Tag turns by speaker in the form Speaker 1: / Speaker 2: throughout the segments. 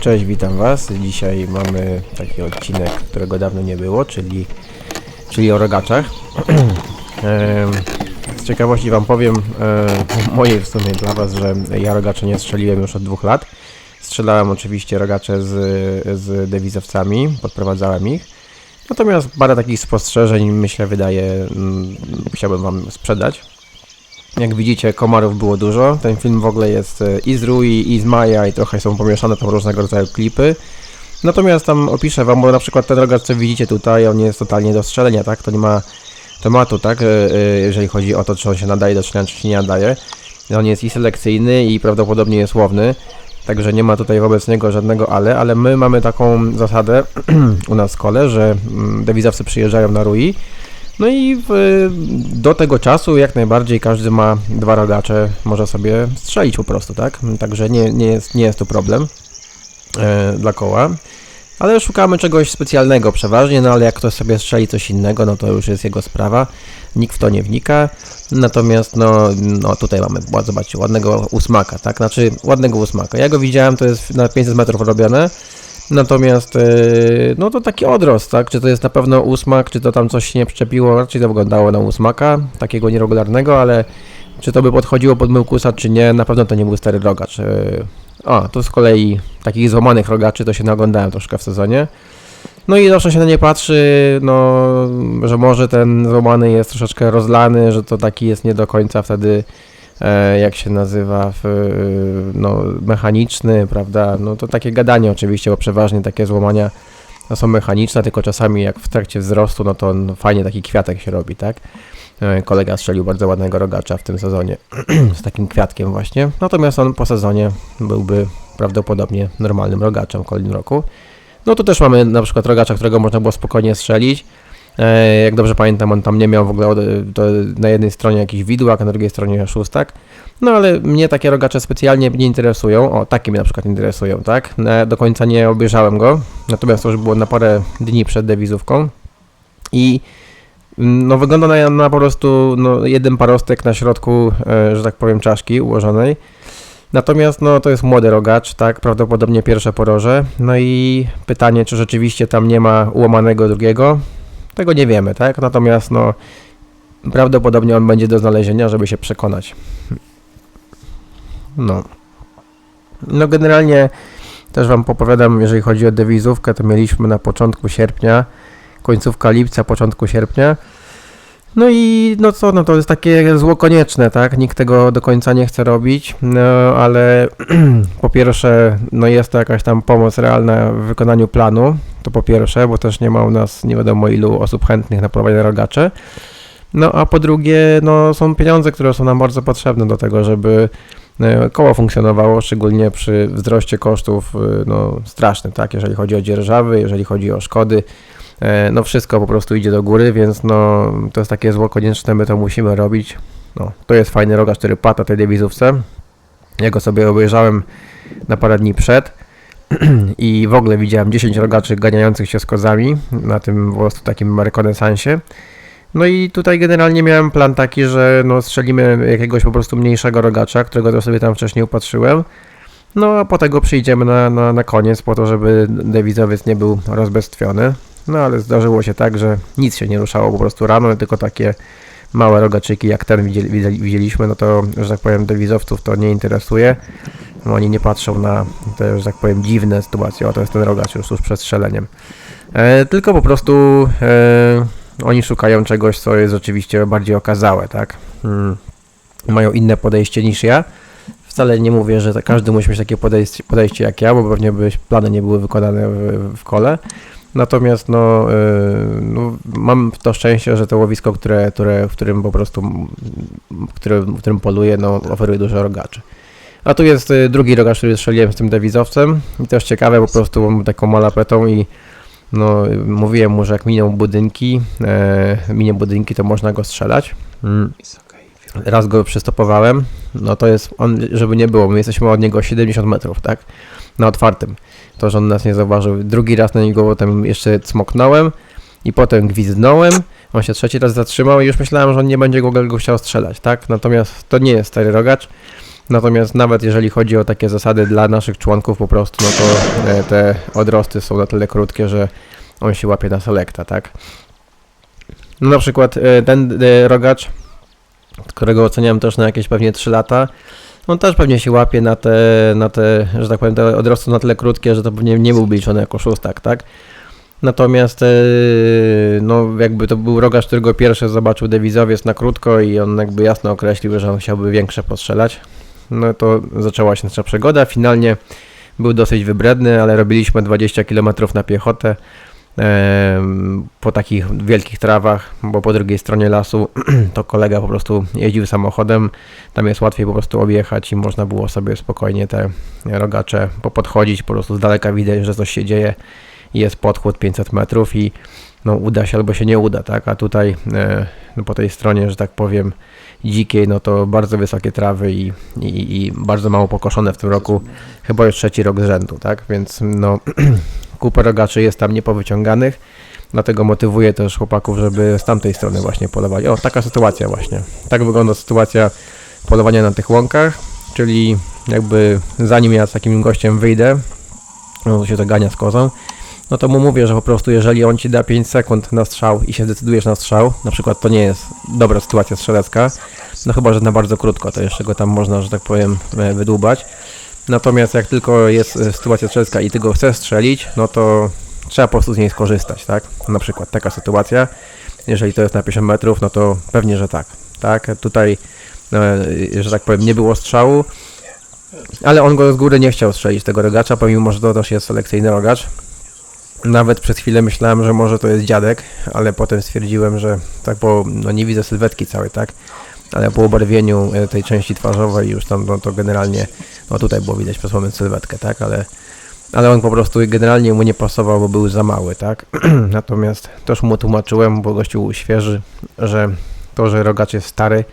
Speaker 1: Cześć, witam Was. Dzisiaj mamy taki odcinek, którego dawno nie było, czyli, czyli o rogaczach. Z ciekawości Wam powiem, mojej w sumie dla Was, że ja rogacze nie strzeliłem już od dwóch lat. Strzelałem oczywiście rogacze z, z dewizowcami, podprowadzałem ich. Natomiast parę takich spostrzeżeń, myślę, wydaje, mm, chciałbym Wam sprzedać. Jak widzicie, komarów było dużo. Ten film w ogóle jest e, i z Rui, i z Maja, i trochę są pomieszane tam różnego rodzaju klipy. Natomiast tam opiszę wam, bo na przykład ten rogacz, co widzicie tutaj, on jest totalnie do strzelenia, tak? To nie ma tematu, tak? E, e, Jeżeli chodzi o to, czy on się nadaje do strzelania, czy się nie nadaje. On jest i selekcyjny, i prawdopodobnie jest łowny. Także nie ma tutaj wobec niego żadnego ale, ale my mamy taką zasadę u nas w szkole, że mm, dewizowcy przyjeżdżają na Rui, no i w, do tego czasu jak najbardziej każdy ma dwa rogacze, może sobie strzelić po prostu, tak? Także nie, nie, jest, nie jest to problem e, dla koła. Ale szukamy czegoś specjalnego przeważnie, no ale jak ktoś sobie strzeli coś innego, no to już jest jego sprawa. Nikt w to nie wnika. Natomiast no, no tutaj mamy, zobaczcie, ładnego ósmaka, tak? Znaczy ładnego ósmaka. Ja go widziałem, to jest na 500 metrów robione. Natomiast, yy, no to taki odrost, tak? Czy to jest na pewno ósmak, czy to tam coś się nie przyczepiło, raczej to wyglądało na ósmaka, takiego nieregularnego, ale czy to by podchodziło pod myłkusa, czy nie, na pewno to nie był stary rogacz. Yy. O, tu z kolei takich złamanych rogaczy to się naglądałem troszkę w sezonie. No i zawsze się na nie patrzy, no, że może ten złamany jest troszeczkę rozlany, że to taki jest nie do końca wtedy jak się nazywa, e, no, mechaniczny, prawda, no to takie gadanie oczywiście, bo przeważnie takie złamania no, są mechaniczne, tylko czasami jak w trakcie wzrostu, no to fajnie taki kwiatek się robi, tak. E, Kolega strzelił bardzo ładnego rogacza w tym sezonie, z takim kwiatkiem właśnie, natomiast on po sezonie byłby prawdopodobnie normalnym rogaczem w kolejnym roku. No tu też mamy na przykład rogacza, którego można było spokojnie strzelić, E, jak dobrze pamiętam, on tam nie miał w ogóle na jednej stronie jakiś widłak, na drugiej stronie szóstak. No ale mnie takie rogacze specjalnie nie interesują. O, takie mnie na przykład interesują, tak? E, do końca nie obejrzałem go, natomiast to już było na parę dni przed dewizówką. I mm, no wygląda na, na po prostu no, jeden parostek na środku, e, że tak powiem, czaszki ułożonej. Natomiast no, to jest młody rogacz, tak, prawdopodobnie pierwsze poroże. No i pytanie, czy rzeczywiście tam nie ma ułamanego drugiego, tego nie wiemy, tak? Natomiast no prawdopodobnie on będzie do znalezienia, żeby się przekonać. No. No generalnie też wam popowiadam, jeżeli chodzi o dewizówkę, to mieliśmy na początku sierpnia, końcówka lipca, początku sierpnia. No i no co, no to jest takie zło konieczne, tak? Nikt tego do końca nie chce robić, no ale po pierwsze, no jest to jakaś tam pomoc realna w wykonaniu planu, to po pierwsze, bo też nie ma u nas nie wiadomo ilu osób chętnych na prowadzenie rogacze. No a po drugie, no są pieniądze, które są nam bardzo potrzebne do tego, żeby e, koło funkcjonowało, szczególnie przy wzroście kosztów, e, no strasznym, tak? Jeżeli chodzi o dzierżawy, jeżeli chodzi o szkody, no wszystko po prostu idzie do góry, więc no to jest takie zło konieczne, my to musimy robić. No, to jest fajny rogacz, który pada na tej dewizówce. Ja go sobie obejrzałem na parę dni przed i w ogóle widziałem 10 rogaczy ganiających się z kozami na tym po prostu takim rekonesansie. No i tutaj generalnie miałem plan taki, że no strzelimy jakiegoś po prostu mniejszego rogacza, którego to sobie tam wcześniej upatrzyłem. No a po tego przyjdziemy na, na, na koniec po to, żeby dewizowiec nie był rozbestwiony. No ale zdarzyło się tak, że nic się nie ruszało po prostu rano, tylko takie małe rogaczyki jak ten widzieli, widzieli- widzieliśmy, no to, że tak powiem, dewizowców to nie interesuje. No, oni nie patrzą na te, że tak powiem, dziwne sytuacje. O, to jest ten rogacz już tuż przed strzeleniem. E, tylko po prostu e, oni szukają czegoś, co jest rzeczywiście bardziej okazałe, tak? Mm. Mają inne podejście niż ja. Wcale nie mówię, że każdy musi mieć takie podejście, podejście jak ja, bo pewnie by plany nie były wykonane w, w kole. Natomiast no, e, no, mam to szczęście, że to łowisko, które, które, w którym po prostu, które, w którym poluję, no, oferuje dużo rogaczy. A tu jest y, drugi rogacz, który strzeliłem z tym dewizowcem i też ciekawe, po prostu mam taką malapetą i no, y, mówiłem mu, że jak miną budynki, e, budynki, to można go strzelać. Mm. Raz go przystopowałem, no to jest, on, żeby nie było, my jesteśmy od niego 70 metrów, tak, na otwartym. To, że on nas nie zauważył. Drugi raz na niego potem jeszcze cmoknąłem i potem gwizdnąłem, on się trzeci raz zatrzymał i już myślałem, że on nie będzie go, go chciał strzelać, tak, natomiast to nie jest stary rogacz, Natomiast nawet jeżeli chodzi o takie zasady dla naszych członków po prostu, no to e, te odrosty są na tyle krótkie, że on się łapie na selekta, tak? No na przykład e, ten e, rogacz, którego oceniam też na jakieś pewnie 3 lata, on też pewnie się łapie na te, na te, że tak powiem, te odrosty na tyle krótkie, że to pewnie nie byłby liczony jako szóstak, tak? Natomiast e, no jakby to był rogacz, którego pierwszy zobaczył dewizowiec na krótko i on jakby jasno określił, że on chciałby większe postrzelać. No to zaczęła się nasza przygoda. Finalnie był dosyć wybredny, ale robiliśmy 20 km na piechotę po takich wielkich trawach, bo po drugiej stronie lasu to kolega po prostu jeździł samochodem. Tam jest łatwiej po prostu objechać i można było sobie spokojnie te rogacze popodchodzić. Po prostu z daleka widać, że coś się dzieje. Jest podchód 500 metrów i no, uda się albo się nie uda, tak? A tutaj e, no, po tej stronie, że tak powiem, dzikiej, no to bardzo wysokie trawy i, i, i bardzo mało pokoszone w tym roku, chyba już trzeci rok z rzędu, tak? Więc no, kupę rogaczy jest tam niepowyciąganych, dlatego motywuję też chłopaków, żeby z tamtej strony właśnie polować. O, taka sytuacja właśnie. Tak wygląda sytuacja polowania na tych łąkach, czyli jakby zanim ja z takim gościem wyjdę, no się zagania z kozą, no to mu mówię, że po prostu jeżeli on ci da 5 sekund na strzał i się zdecydujesz na strzał, na przykład to nie jest dobra sytuacja strzelecka, no chyba, że na bardzo krótko, to jeszcze go tam można, że tak powiem, e, wydłubać. Natomiast jak tylko jest e, sytuacja strzelecka i ty go chcesz strzelić, no to trzeba po prostu z niej skorzystać, tak? Na przykład taka sytuacja, jeżeli to jest na 50 metrów, no to pewnie, że tak, tak? Tutaj, e, że tak powiem, nie było strzału, ale on go z góry nie chciał strzelić tego rogacza, pomimo, że to też jest selekcyjny rogacz. Nawet przez chwilę myślałem, że może to jest dziadek, ale potem stwierdziłem, że tak, bo no nie widzę sylwetki całej, tak? Ale po ubarwieniu e, tej części twarzowej już tam, no to generalnie, no tutaj było widać przez moment sylwetkę, tak? Ale, ale on po prostu generalnie mu nie pasował, bo był za mały, tak? Natomiast też mu tłumaczyłem, bo gościu świeży, że to, że rogacz jest stary,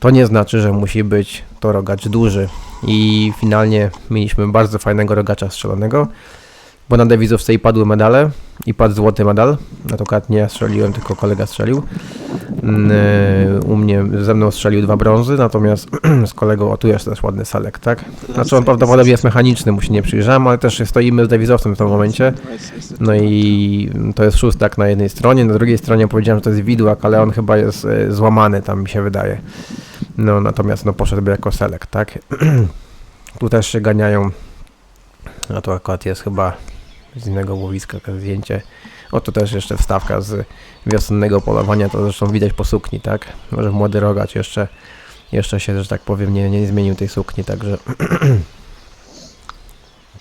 Speaker 1: to nie znaczy, że musi być to rogacz duży. I finalnie mieliśmy bardzo fajnego rogacza strzelonego, bo na dewizowce i padły medale i padł złoty medal. Na to akurat nie ja strzeliłem, tylko kolega strzelił. Mm, e, U mnie ze mną strzelił dwa brązy, natomiast z kolegą, o tu jest też ładny salek, tak? Znaczy on prawdopodobnie jest mechaniczny, mu się nie przyjrzałem, ale też stoimy z dewizowcem w tym momencie. No i to jest szóstak na jednej stronie, na drugiej stronie powiedziałem, że to jest widłak, ale on chyba jest e, złamany, tam mi się wydaje. No natomiast no poszedł jako selek, tak? tu też się ganiają. A to akurat jest chyba z innego łowiska zdjęcie. O to też jeszcze wstawka z wiosennego polowania, to zresztą widać po sukni, tak? Że młody rogacz jeszcze, jeszcze się, że tak powiem, nie, nie zmienił tej sukni, także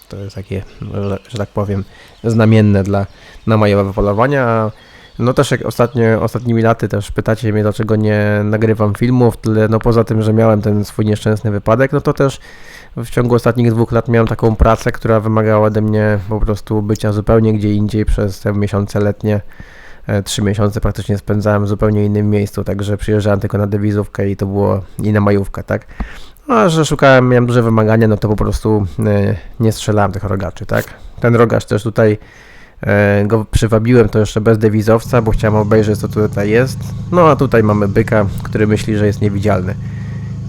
Speaker 1: to jest takie, że, że tak powiem, znamienne dla na majowego polowania. No też jak ostatnio, ostatnimi laty też pytacie mnie, dlaczego nie nagrywam filmów, tyle, no poza tym, że miałem ten swój nieszczęsny wypadek, no to też w ciągu ostatnich dwóch lat miałem taką pracę, która wymagała ode mnie po prostu bycia zupełnie gdzie indziej przez te miesiące letnie. E, Trzy miesiące praktycznie spędzałem w zupełnie innym miejscu, także przyjeżdżałem tylko na dewizówkę i to było i na majówkę, tak? A że szukałem, miałem duże wymagania, no to po prostu e, nie strzelałem tych rogaczy, tak? Ten rogacz też tutaj e, go przywabiłem, to jeszcze bez dewizowca, bo chciałem obejrzeć co tutaj jest. No a tutaj mamy byka, który myśli, że jest niewidzialny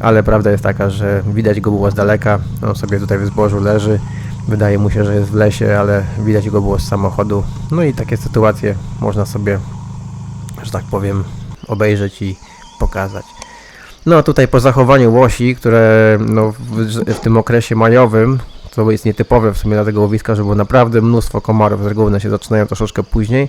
Speaker 1: ale prawda jest taka, że widać go było z daleka, on sobie tutaj w zbożu leży, wydaje mu się, że jest w lesie, ale widać go było z samochodu. No i takie sytuacje można sobie, że tak powiem, obejrzeć i pokazać. No a tutaj po zachowaniu łosi, które no, w, w tym okresie majowym, co jest nietypowe w sumie dla tego łowiska, że było naprawdę mnóstwo komarów, z reguły one się zaczynają troszeczkę później,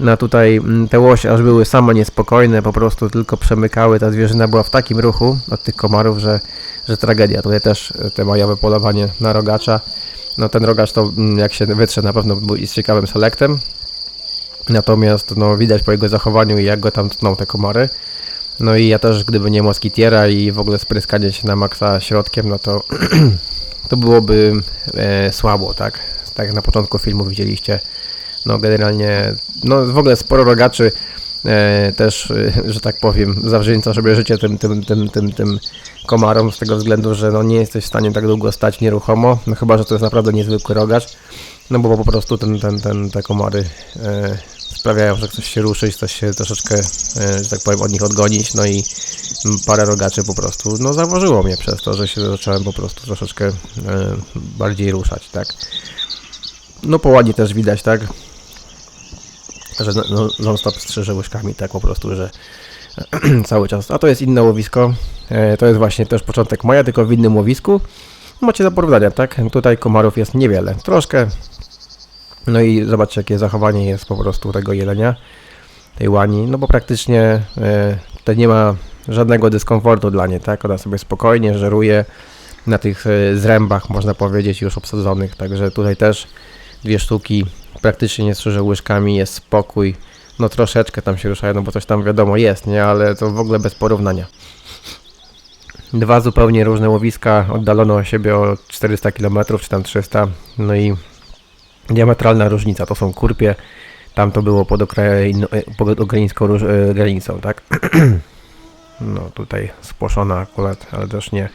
Speaker 1: no tutaj mm, te łosie aż były same niespokojne, po prostu tylko przemykały, ta zwierzyna była w takim ruchu od tych komarów, że, że tragedia. Tutaj też e, te majowe polowanie na rogacza. No ten rogacz to mm, jak się wytrze na pewno był z ciekawym selektem. Natomiast no widać po jego zachowaniu jak go tam tną te komary. No i ja też gdyby nie moskitiera i w ogóle spryskanie się na maksa środkiem, no to to byłoby e, słabo, tak? Tak jak na początku filmu widzieliście no generalnie, no w ogóle sporo rogaczy e, też, e, że tak powiem, zawdzięcza sobie życie tym, tym, tym, tym, tym komarom z tego względu, że no nie jesteś w stanie tak długo stać nieruchomo, no chyba, że to jest naprawdę niezwykły rogacz, no bo po prostu ten, ten, ten, te komary e, sprawiają, że chcesz się ruszyć, chcesz się troszeczkę, e, że tak powiem, od nich odgonić, no i parę rogaczy po prostu, no zauważyło mnie przez to, że się zacząłem po prostu troszeczkę e, bardziej ruszać, tak. No po ładnie też widać, tak, że no, no, non-stop strzeże łyżkami, tak po prostu, że cały czas. A to jest inne łowisko, e, to jest właśnie też początek maja, tylko w innym łowisku. Macie do porównania, tak? Tutaj komarów jest niewiele, troszkę. No i zobaczcie, jakie zachowanie jest po prostu tego jelenia, tej łani, no bo praktycznie e, tutaj nie ma żadnego dyskomfortu dla niej, tak? Ona sobie spokojnie żeruje na tych e, zrębach, można powiedzieć, już obsadzonych, także tutaj też dwie sztuki praktycznie nie strzyże łyżkami, jest spokój, no troszeczkę tam się ruszają, no bo coś tam wiadomo jest, nie? Ale to w ogóle bez porównania. Dwa zupełnie różne łowiska, oddalono od siebie o 400 km, czy tam 300, no i diametralna różnica, to są kurpie, tam to było pod, Ukrain, pod ukraińską e, granicą, tak? No tutaj spłoszona akurat, ale też nie,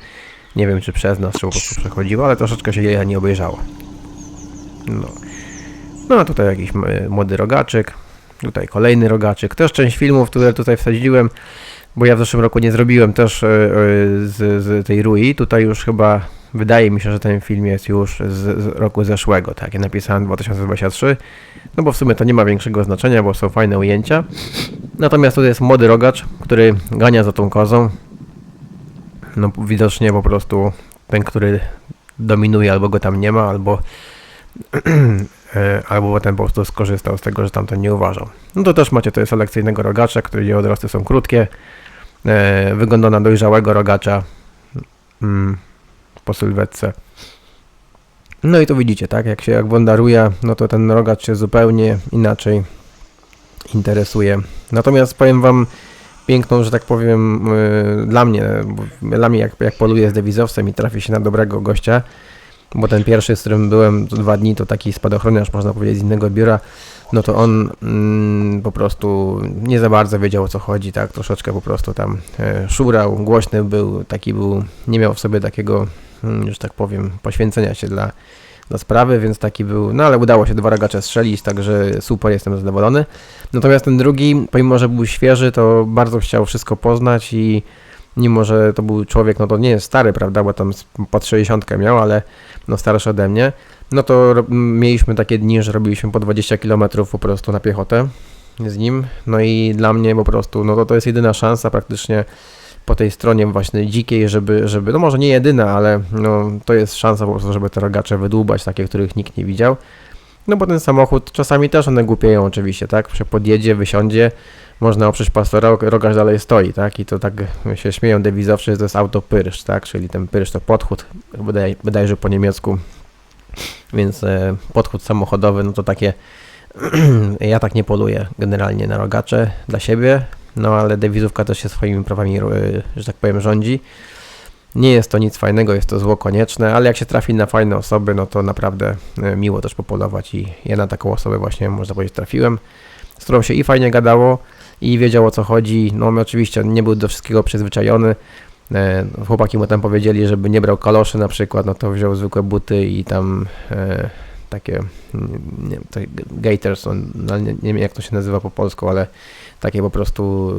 Speaker 1: nie wiem czy przez nas, czy po prostu przechodziło, ale troszeczkę się jej nie obejrzało. No. No a tutaj jakiś młody rogaczyk, tutaj kolejny rogaczyk, też część filmów, które tutaj wsadziłem, bo ja w zeszłym roku nie zrobiłem też e, e, z, z tej Rui, tutaj już chyba wydaje mi się, że ten film jest już z, z roku zeszłego, tak, ja napisałem 2023, no bo w sumie to nie ma większego znaczenia, bo są fajne ujęcia. Natomiast tutaj jest młody rogacz, który gania za tą kozą. No widocznie po prostu ten, który dominuje, albo go tam nie ma, albo albo ten po prostu skorzystał z tego, że tamten nie uważał. No to też macie tutaj selekcyjnego rogacza, którego odrosty są krótkie. E, wygląda na dojrzałego rogacza mm, po sylwetce. No i to widzicie, tak? Jak się wądaruje, no to ten rogacz się zupełnie inaczej interesuje. Natomiast powiem wam piękną, że tak powiem, yy, dla mnie, dla mnie jak, jak poluję z dewizowcem i trafi się na dobrego gościa, bo ten pierwszy, z którym byłem dwa dni, to taki spadochroniarz, można powiedzieć, z innego biura, no to on mm, po prostu nie za bardzo wiedział o co chodzi, tak, troszeczkę po prostu tam e, szurał, głośny był, taki był, nie miał w sobie takiego, mm, że tak powiem, poświęcenia się dla, dla sprawy, więc taki był, no ale udało się dwa ragacze strzelić, także super, jestem zadowolony. Natomiast ten drugi, pomimo, że był świeży, to bardzo chciał wszystko poznać i mimo, że to był człowiek, no to nie jest stary, prawda, bo tam pod 60 miał, ale no starszy ode mnie, no to mieliśmy takie dni, że robiliśmy po 20 km po prostu na piechotę z nim, no i dla mnie po prostu, no to to jest jedyna szansa praktycznie po tej stronie właśnie dzikiej, żeby, żeby, no może nie jedyna, ale no to jest szansa po prostu, żeby te rogacze wydłubać, takie, których nikt nie widział. No bo ten samochód, czasami też one głupieją oczywiście, tak? Podjedzie, wysiądzie, można oprzeć pastora, rogacz dalej stoi, tak? I to tak się śmieją dewizowcy, że to jest auto pyrsz, tak? Czyli ten pyrsz to podchód, wydaje, bodajże po niemiecku, więc e, podchód samochodowy, no to takie, ja tak nie poluję generalnie na rogacze dla siebie, no ale dewizówka też się swoimi prawami, e, że tak powiem, rządzi. Nie jest to nic fajnego, jest to zło konieczne, ale jak się trafi na fajne osoby, no to naprawdę e, miło też popolować i ja na taką osobę właśnie, można powiedzieć, trafiłem, z którą się i fajnie gadało i wiedział o co chodzi. No oczywiście nie był do wszystkiego przyzwyczajony. E, chłopaki mu tam powiedzieli, żeby nie brał kaloszy na przykład, no to wziął zwykłe buty i tam e, takie, nie gators, on, no, nie, nie wiem jak to się nazywa po polsku, ale takie po prostu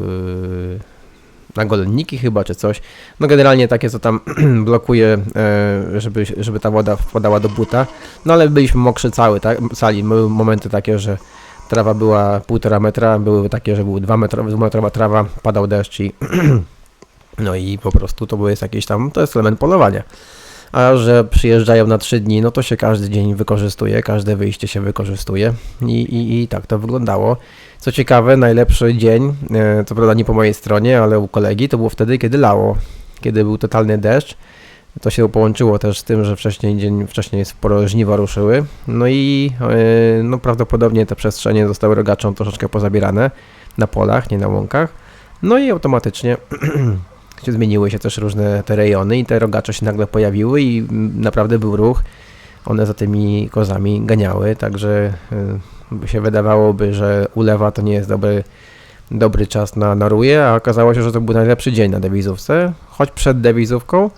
Speaker 1: e, chyba, czy coś. No generalnie takie, co tam blokuje, e, żeby, żeby ta woda wpadała do buta. No ale byliśmy mokrzy cały, tak, cali. Były momenty takie, że trawa była półtora metra, były takie, że były dwa metra, dwumetrowa trawa, padał deszcz i no i po prostu to jest jakieś tam, to jest element polowania. A że przyjeżdżają na trzy dni, no to się każdy dzień wykorzystuje, każde wyjście się wykorzystuje i, i, i tak to wyglądało. Co ciekawe, najlepszy dzień, e, co prawda nie po mojej stronie, ale u kolegi, to było wtedy, kiedy lało, kiedy był totalny deszcz. To się połączyło też z tym, że wcześniej dzień wcześniej sporo żniwa ruszyły. No i e, no prawdopodobnie te przestrzenie zostały rogaczą troszeczkę pozabierane na polach, nie na łąkach. No i automatycznie zmieniły się też różne te rejony i te rogacze się nagle pojawiły i naprawdę był ruch. One za tymi kozami ganiały, także by się wydawałoby, że ulewa to nie jest dobry, dobry czas na, na ruje, a okazało się, że to był najlepszy dzień na dewizówce, choć przed dewizówką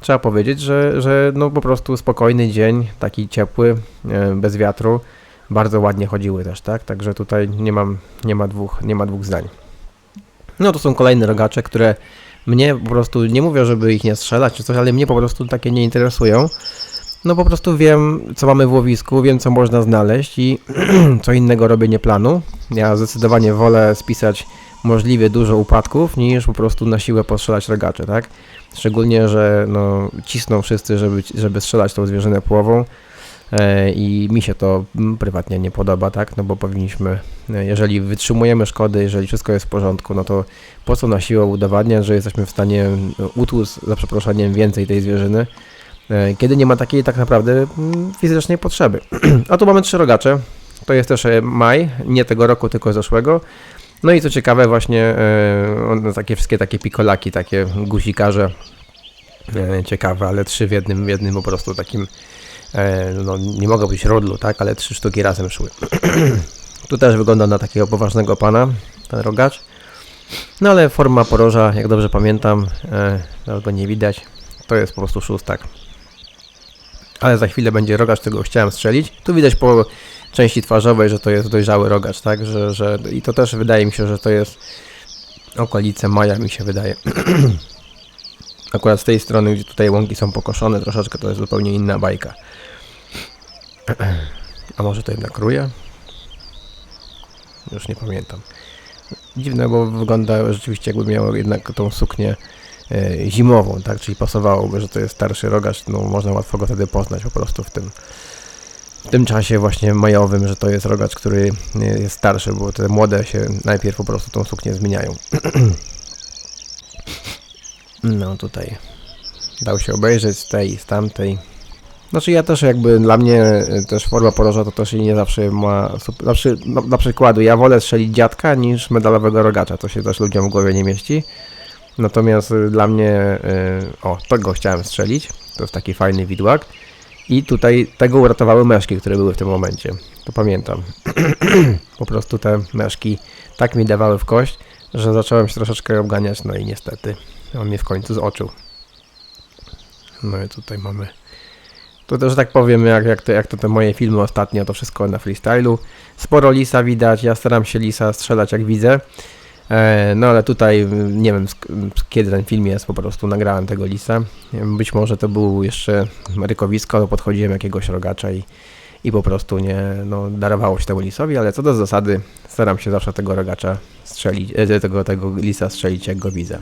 Speaker 1: trzeba powiedzieć, że, że no po prostu spokojny dzień, taki ciepły, e, bez wiatru, bardzo ładnie chodziły też, tak? Także tutaj nie mam, nie ma dwóch, nie ma dwóch zdań. No to są kolejne rogacze, które mnie po prostu, nie mówię, żeby ich nie strzelać czy coś, ale mnie po prostu takie nie interesują. No po prostu wiem, co mamy w łowisku, wiem, co można znaleźć i co innego robienie planu. Ja zdecydowanie wolę spisać możliwie dużo upadków, niż po prostu na siłę postrzelać rogacze, tak? Szczególnie, że no, cisną wszyscy, żeby, żeby strzelać tą zwierzynę połową e, i mi się to prywatnie nie podoba, tak? No bo powinniśmy, e, jeżeli wytrzymujemy szkody, jeżeli wszystko jest w porządku, no to po co na siłę udowadniać, że jesteśmy w stanie utłuc, za przeproszeniem, więcej tej zwierzyny, e, kiedy nie ma takiej tak naprawdę fizycznej potrzeby. A tu mamy trzy rogacze. To jest też e, maj, nie tego roku, tylko zeszłego. No i co ciekawe, właśnie e, takie wszystkie takie pikolaki, takie guzikarze e, ciekawe, ale trzy w jednym, w jednym po prostu takim, e, no nie mogą być rodlu, tak, ale trzy sztuki razem szły. tu też wygląda na takiego poważnego pana, ten rogacz. No ale forma poroża, jak dobrze pamiętam, teraz go nie widać, to jest po prostu szóstak. Ale za chwilę będzie rogacz, którego chciałem strzelić. Tu widać po części twarzowej, że to jest dojrzały rogacz, tak? Że, że, I to też wydaje mi się, że to jest okolice maja, mi się wydaje. Akurat z tej strony, gdzie tutaj łąki są pokoszone, troszeczkę to jest zupełnie inna bajka. A może to jednak ruje? Już nie pamiętam. Dziwne, bo wygląda rzeczywiście jakby miało jednak tą suknię e, zimową, tak? Czyli pasowałoby, że to jest starszy rogacz, no można łatwo go wtedy poznać po prostu w tym w tym czasie właśnie majowym, że to jest rogacz, który jest starszy, bo te młode się najpierw po prostu tą suknię zmieniają. No tutaj dał się obejrzeć z tej i z tamtej. Znaczy ja też jakby dla mnie e, też forma poroża to też nie zawsze ma, znaczy no, na przykładu ja wolę strzelić dziadka niż medalowego rogacza, to się też ludziom w głowie nie mieści. Natomiast y, dla mnie, y, o, tego chciałem strzelić, to jest taki fajny widłak. I tutaj tego uratowały meszki, które były w tym momencie. To pamiętam. po prostu te meszki tak mi dawały w kość, że zacząłem się troszeczkę obganiać, no i niestety on mnie w końcu zoczył. No i tutaj mamy. To też tak powiem, jak, jak, to, jak to te moje filmy ostatnio, to wszystko na freestylu. Sporo lisa widać, ja staram się lisa strzelać jak widzę. E, No ale tutaj mm, nie wiem sk- kiedy ten film jest, po prostu nagrałem tego lisa. Być może to był jeszcze rykowisko, ale podchodziłem jakiegoś rogacza i, i po prostu nie, no darowało się temu lisowi, ale co do zasady staram się zawsze tego rogacza strzelić, e, tego, tego lisa strzelić jak go widzę.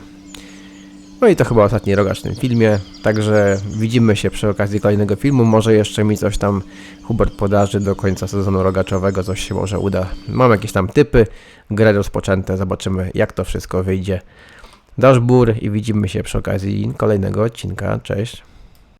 Speaker 1: No i to chyba ostatni rogacz w tym filmie, także widzimy się przy okazji kolejnego filmu, może jeszcze mi coś tam Hubert podarzy do końca sezonu rogaczowego, coś się może uda. Mam jakieś tam typy, grę rozpoczęte, zobaczymy jak to wszystko wyjdzie. Dasz bór i widzimy się przy okazji kolejnego odcinka, cześć.